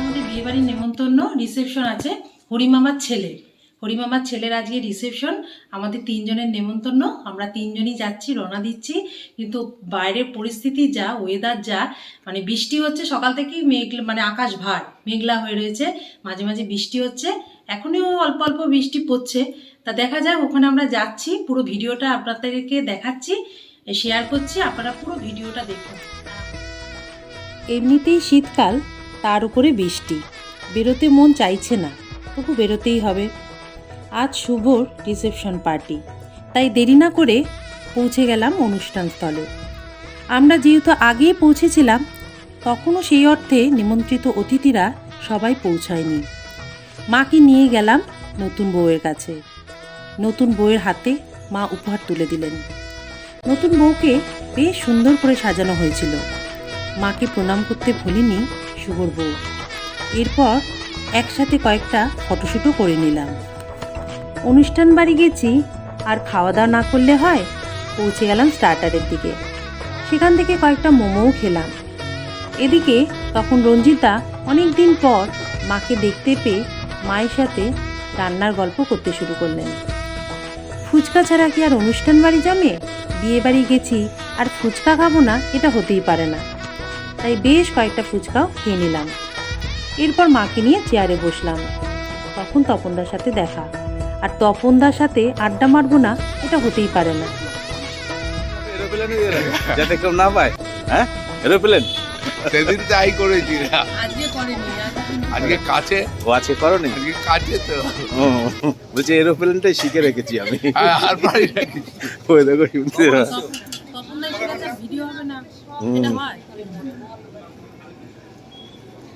আমাদের বিয়েবাড়ির নেমন্তন্ন রিসেপশন আছে হরিমামার ছেলে। হরিমামার ছেলের আজকে রিসেপশন আমাদের তিনজনের নেমন্তন্ন। আমরা তিনজনই যাচ্ছি, রওনা দিচ্ছি। কিন্তু বাইরের পরিস্থিতি যা ওয়েদার যা মানে বৃষ্টি হচ্ছে, সকাল থেকেই মেঘ মানে আকাশ ভার, মেঘলা হয়ে রয়েছে। মাঝে মাঝে বৃষ্টি হচ্ছে। এখনও অল্প অল্প বৃষ্টি পড়ছে। তা দেখা যাক, ওখানে আমরা যাচ্ছি, পুরো ভিডিওটা আপনাদেরকে দেখাচ্ছি শেয়ার করছি, আপনারা পুরো ভিডিওটা দেখুন। এমনিতেই শীতকাল, তার উপরে বৃষ্টি। বেরোতে মন চাইছে না, তবু বেরোতেই হবে। আজ শুভর রিসেপশন পার্টি তাই দেরি না করে পৌঁছে গেলাম অনুষ্ঠান স্থলে। আমরা যেহেতু আগেই পৌঁছেছিলাম, তখনও সেই অর্থে নিমন্ত্রিত অতিথিরা সবাই পৌঁছায়নি। মাকে নিয়ে গেলাম নতুন বউয়ের কাছে। নতুন বউয়ের হাতে মা উপহার তুলে দিলেন। নতুন বউকে বেশ সুন্দর করে সাজানো হয়েছিল। মাকে প্রণাম করতে ভুলিনি শুভর বউ। এরপর একসাথে কয়েকটা ফটোশ্যুটও করে নিলাম। অনুষ্ঠান বাড়ি গেছি, আর খাওয়া দাওয়া না করলে হয় পৌঁছে গেলাম স্টার্টারের দিকে। সেখান থেকে কয়েকটা মোমোও খেলাম। এদিকে তখন রঞ্জিতা অনেক দিন পর মাকে দেখতে পেয়ে মায়ের সাথে রান্নার গল্প করতে শুরু করলেন। ফুচকা ছাড়া কি আর অনুষ্ঠান বাড়ি জমে? বিয়ে বাড়ি গেছি আর ফুচকা খাব না এটা হতেই পারে না। তাই বেশ কয়েকটা ফুচকাও খেয়ে নিলাম। এরপর মাকে নিয়ে চেয়ারে বসলাম। তখন তপনদার সাথে দেখা। আর তপনদার সাথে আড্ডা মারবো না এটা হতেই পারে না। যাতে কেউ না পায় হ্যাঁ? এরোপ্লেন। সেদিন তাই করেছি। আজকে করেনি আজকে কাছে। ও আছে করনি? আজকে কাছে তো। ও বলছি এরোপ্লেনটাই শিখে রেখেছি আমি। আর- আর পারি ওই দেখো শুনতে তপনদার সাথে ভিডিও হবে না। হুম। এটা হয়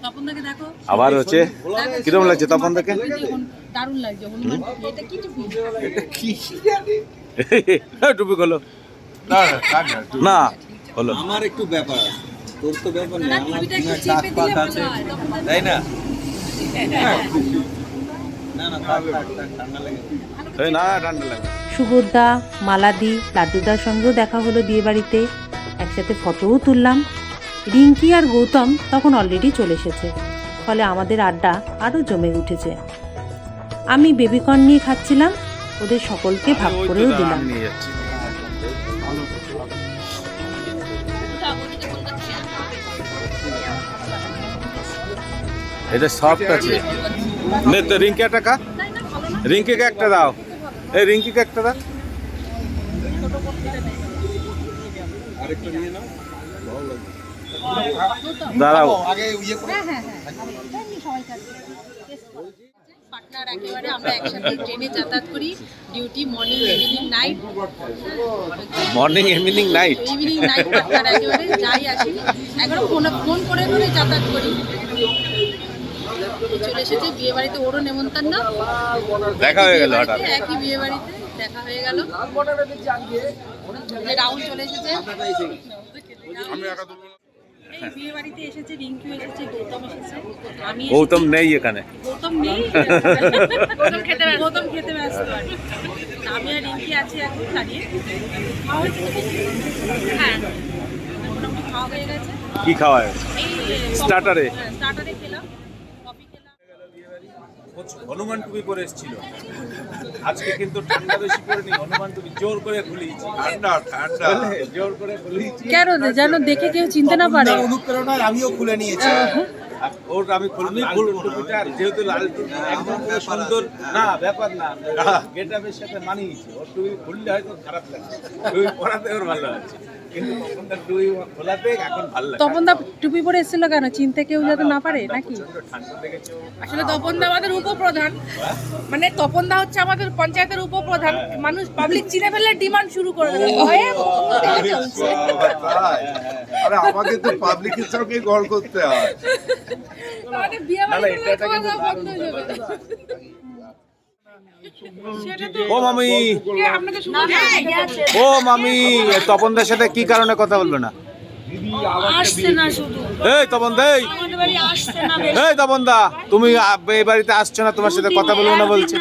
তপনদাকে দেখো আবার হচ্ছে? কিরম লাগছে তপন দেখে দারুণ লাগছে এটা কি টুপি? এটা কি টুপি হলো না হলো আমার একটু ব্যাপার আছে। তোর তো ব্যাপার নেই আমার দিলে পাক আছে? তাই না? লাগে সুভদ্রা মালাদি লাড্ডুদার সঙ্গেও দেখা হলো বিয়েবাড়িতে। একসাথে ফটোও তুললাম। রিঙ্কি আর গৌতম তখন অলরেডি চলে এসেছে। ফলে আমাদের আড্ডা আরও জমে উঠেছে। আমি বেবিকর্ন নিয়ে খাচ্ছিলাম ওদের সকলকে ভাগ করেও দিলাম। এটা সফট আছে। নে তো রিঙ্কি একটা কা রিঙ্কিকে একটা দাও। এই রিঙ্কিকে একটা দাও। আরেকটা দাঁড়াও। পার্টনার একেবারে আমরা একসাথে ট্রেনে যাতায়াত করি। Duty morning evening night morning evening night evening night partner একেবারে যাই আসি। একবার ফোন ফোন করে করে যাতায়াত করি। চলে এসেছে বিয়ে বাড়িতে ওরও নেমন্তন্ন। দেখা হয়ে গেল হঠাৎ। একই বিয়ে বাড়িতে দেখা হয়ে গেল। রাহুল চলে এসেছে। গৌতম আমি নেই এখানে। গৌতম নেই। গৌতম খেতে ব্যস্ত। আমি আর রিঙ্কি আছি এখন দাঁড়িয়ে? হ্যাঁ। মোটামুটি খাওয়া হয়ে গেছে। কি খাওয়া হয়েছে? স্টার্টারে খেলাম। হনুমান টুপি পরে এসেছিল। আজকে কিন্তু ঠান্ডা বেশি পড়েনি হনুমান টুপি জোর করে খুলিয়েছি। ঠান্ডা ঠান্ডা। জোর করে খুলিয়েছি। কেন? যেন দেখে কেউ চিনতে না পারে। অনুপ্রেরণায় আমিও খুলে নিয়েছি। ওর আমি খুলবি ফুল যেহেতু লাল টুপি একদম পুরো সুন্দর না ব্যাপার না গেটআপের সাথে মানিয়েছি ওর টুপি খুললে হয়তো খারাপ লাগে টুপি পরাতে ওর ভালো লাগছে কিন্তু টুপি খোলাতে এখন ভালো লাগে তপন দা পরে এসেছিল কেন? চিনতে কেউ যাতে না পারে নাকি? আসলে তপনদা আমাদের উপপ্রধান। মানে তপনদা হচ্ছে আমাদের পঞ্চায়েতের উপপ্রধান। মানুষ পাবলিক চিনে ফেললে ডিমান্ড শুরু করে দেবে? আরে আমাকে তো পাবলিকের সঙ্গে গড় করতে হয়। ও মামি। কে আপনাকে শুনে ও মামি তপনদের সাথে কি কারণে কথা বলবে না? আসছে না শুধু। এই তপন দেই এই। তপন দা তুমি এই বাড়িতে আসছো না তোমার সাথে কথা বলব না বলছে।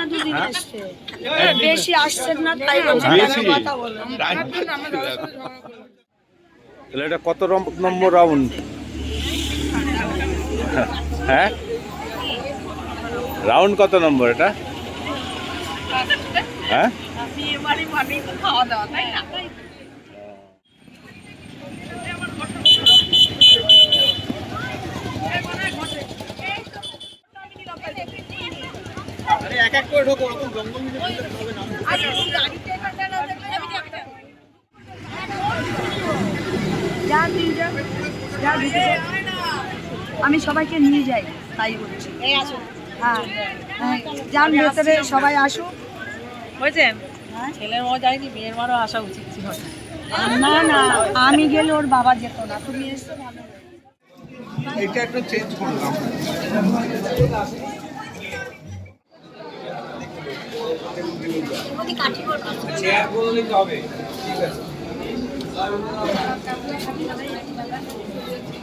বেশি আসছেন না তাই কথা। তাহলে এটা কত রম- নম্বর রাউন্ড? হ্যাঁ? রাউন্ড কত নম্বর এটা? হ্যাঁ? বিয়ে আমি সবাইকে নিয়ে যাই তাই বলছি। হ্যাঁ হ্যাঁ যান ভেতরে সবাই আসুক। বুঝছেন হ্যাঁ? ছেলের মা যায়নি মেয়ের মারও আসা উচিত ছিল। না না আমি গেলে ওর বাবা যেত না। তুমি এসছো ভালো এটা একটু চেঞ্জ করলাম। চেয়ার হবে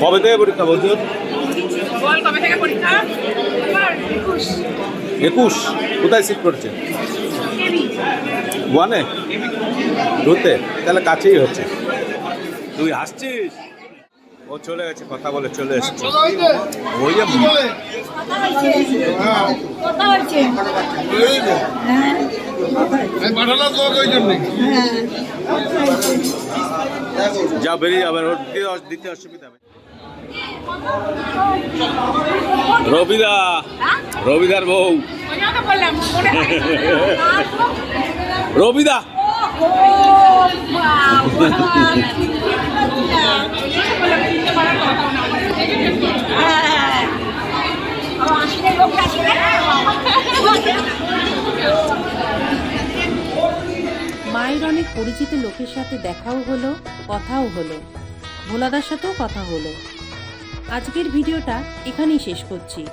কবে থেকে পরীক্ষা বলছো? বল কবে থেকে পরীক্ষা? একুশ। কোথায় সিট করছে ওয়ানে টুতে তাহলে কাছেই হচ্ছে। তুই আসছিস ও চলে গেছে কথা বলে চলে এসছে। ওই যে কথা হচ্ছে হ্যাঁ। যা বেরিয়ে যাবে দিতে অসুবিধা হবে। রবিদা রবিদার বউ। হয় রবিদা মায়ের অনেক পরিচিত লোকের সাথে দেখাও হলো, কথাও হলো। ভোলাদার সাথেও কথা হলো। আজকের ভিডিওটা এখানেই শেষ করছি।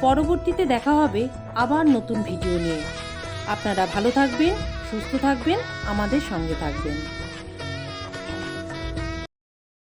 পরবর্তীতে দেখা হবে আবার নতুন ভিডিও নিয়ে। আপনারা ভালো থাকবেন, সুস্থ থাকবেন, আমাদের সঙ্গে থাকবেন।